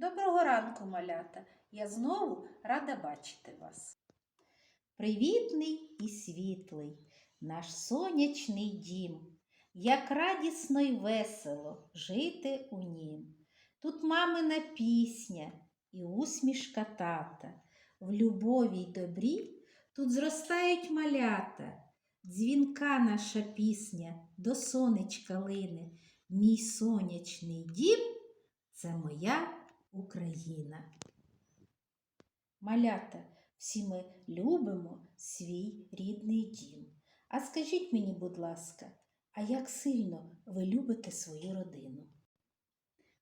Доброго ранку, малята! Я знову рада бачити вас. Привітний і світлий наш сонячний дім, як радісно й весело жити у нім. Тут мамина пісня і усмішка тата. В любові й добрі тут зростають малята. Дзвінка наша пісня до сонечка лине. Мій сонячний дім це моя Україна. Малята, всі ми любимо свій рідний дім. А скажіть мені, будь ласка, а як сильно ви любите свою родину?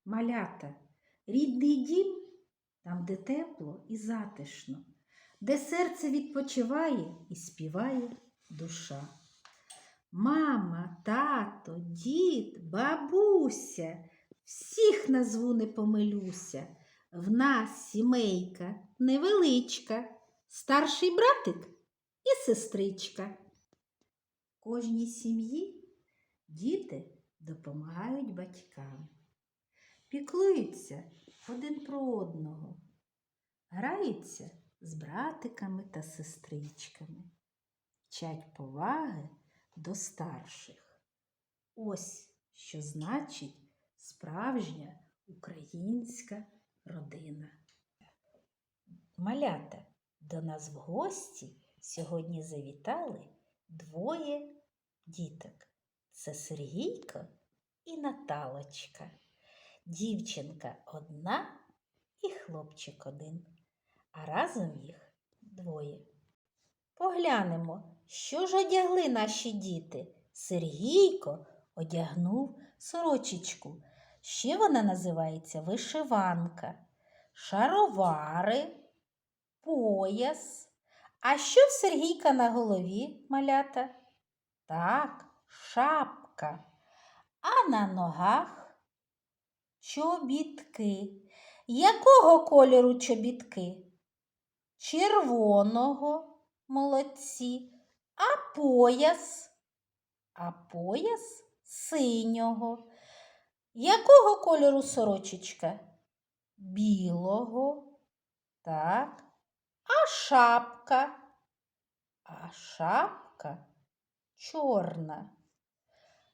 Малята, рідний дім там, де тепло і затишно, де серце відпочиває і співає душа. Мама, тато, дід, бабуся, всіх назву не помилюся. В нас сімейка невеличка, старший братик і сестричка. Кожній сім'ї діти допомагають батькам, піклуються один про одного, граються з братиками та сестричками, вчать поваги до старших. Ось що значить справжня українська родина. Малята, до нас в гості сьогодні завітали двоє діток. Це Сергійко і Наталочка. Дівчинка одна і хлопчик один, а разом їх двоє. Поглянемо, що ж одягли наші діти. Сергійко одягнув сорочечку. Ще вона називається вишиванка, шаровари, пояс. А що в Сергійка на голові, малята? Так, шапка. А на ногах чобітки. Якого кольору чобітки? Червоного молодці, а пояс, а пояс синього. Якого кольору сорочечка? Білого. Так. А шапка? А шапка чорна.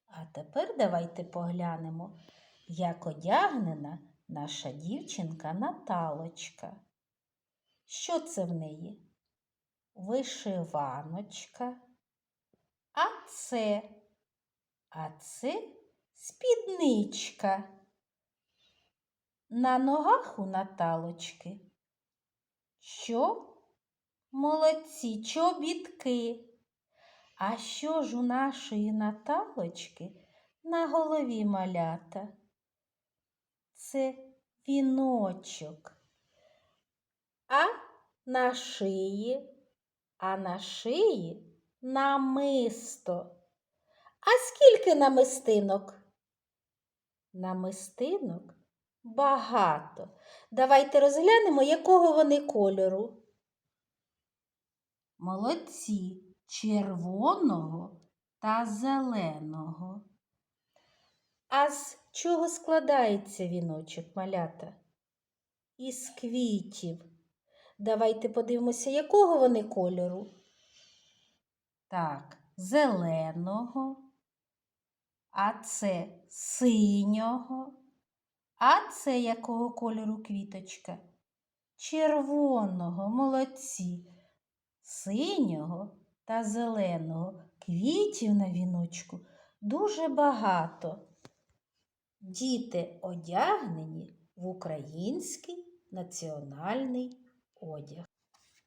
А тепер давайте поглянемо, як одягнена наша дівчинка Наталочка. Що це в неї? Вишиваночка. А це, а це спідничка. На ногах у Наталочки. Що? Молодці, чобітки. А що ж у нашої Наталочки на голові малята? Це віночок. А на шиї, а на шиї намисто. А скільки намистинок? Намистинок багато. Давайте розглянемо, якого вони кольору. Молодці червоного та зеленого. А з чого складається віночок малята? Із квітів. Давайте подивимося, якого вони кольору. Так, зеленого, а це синього. А це якого кольору квіточка? Червоного, молодці, синього та зеленого. Квітів на віночку дуже багато. Діти одягнені в український національний одяг.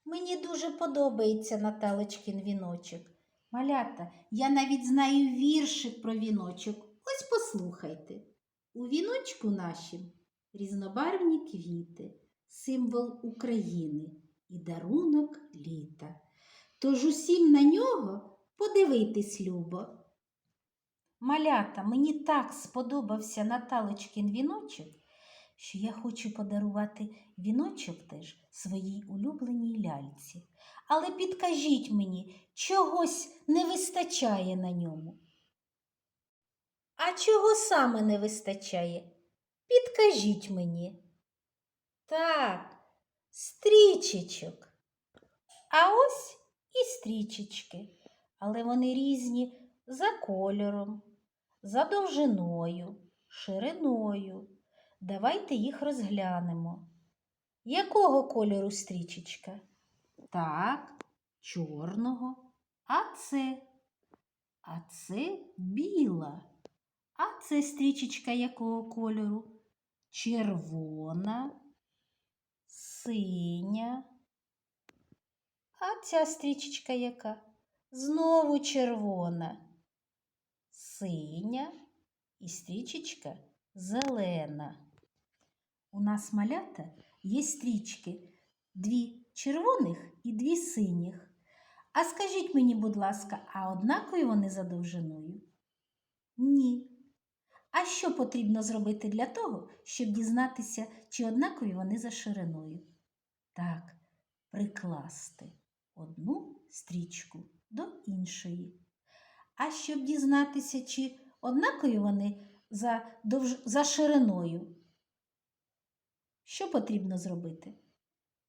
Мені дуже подобається Наталочкин віночок. Малята, я навіть знаю віршик про віночок. Ось послухайте. У віночку нашім різнобарвні квіти, символ України і дарунок літа. Тож усім на нього подивитись любо. Малята, мені так сподобався Наталочкин віночок, що я хочу подарувати віночок теж своїй улюбленій ляльці. Але підкажіть мені, чогось не вистачає на ньому. А чого саме не вистачає? Підкажіть мені. Так, стрічечок. А ось і стрічечки, але вони різні за кольором, за довжиною, шириною. Давайте їх розглянемо. Якого кольору стрічечка? Так, чорного. А це? А це біла. А це стрічечка якого кольору? Червона, синя. А ця стрічечка яка? Знову червона, синя і стрічечка зелена. У нас малята є стрічки дві червоних і дві синіх. А скажіть мені, будь ласка, а однакові вони за довжиною? Ні. А що потрібно зробити для того, щоб дізнатися, чи однакові вони за шириною? Так, прикласти одну стрічку до іншої. А щоб дізнатися, чи однакові вони за, довж... за шириною, що потрібно зробити?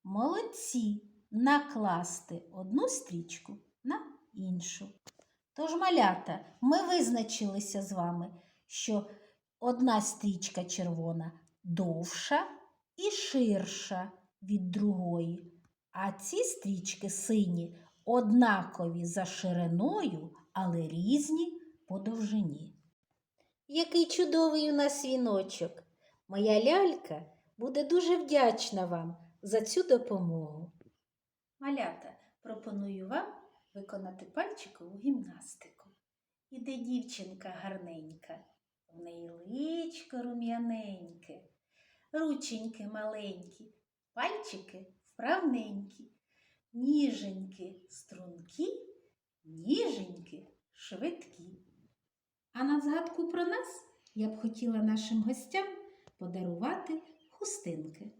Молодці накласти одну стрічку на іншу. Тож, малята, ми визначилися з вами, що одна стрічка червона довша і ширша від другої, а ці стрічки сині однакові за шириною, але різні по довжині. Який чудовий у нас віночок! Моя лялька буде дуже вдячна вам за цю допомогу. Малята, пропоную вам виконати пальчикову гімнастику. Іде дівчинка гарненька, в неї личко рум'яненьке, рученьки маленькі, пальчики вправненькі, ніженькі стрункі, ніженькі швидкі. А на згадку про нас я б хотіла нашим гостям подарувати хустинки.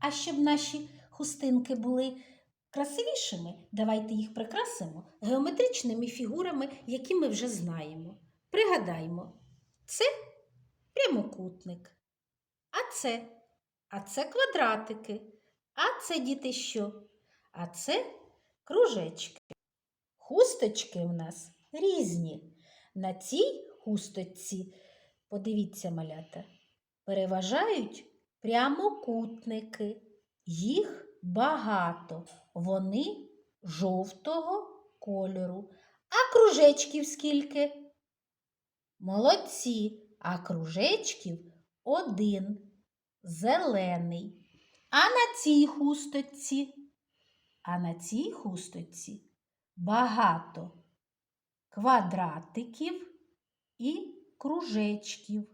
А щоб наші хустинки були красивішими, давайте їх прикрасимо геометричними фігурами, які ми вже знаємо. Пригадаймо, це прямокутник, а це, а це квадратики, а це діти що? А це кружечки. Хусточки у нас різні. На цій хусточці, подивіться, малята, переважають прямокутники. Їх багато. Вони жовтого кольору. А кружечків скільки? Молодці, а кружечків один зелений. А на цій хусточці, а на цій хусточці багато квадратиків і кружечків.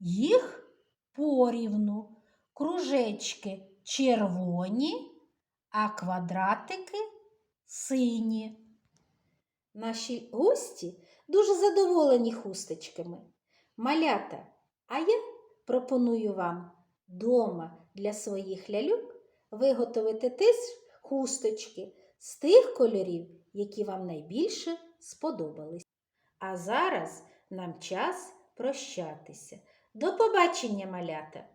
Їх порівну. Кружечки червоні, а квадратики сині. Наші гості дуже задоволені хусточками. Малята, а я пропоную вам дома для своїх ляльок виготовити теж хусточки з тих кольорів, які вам найбільше сподобались. А зараз нам час прощатися. До побачення, малята!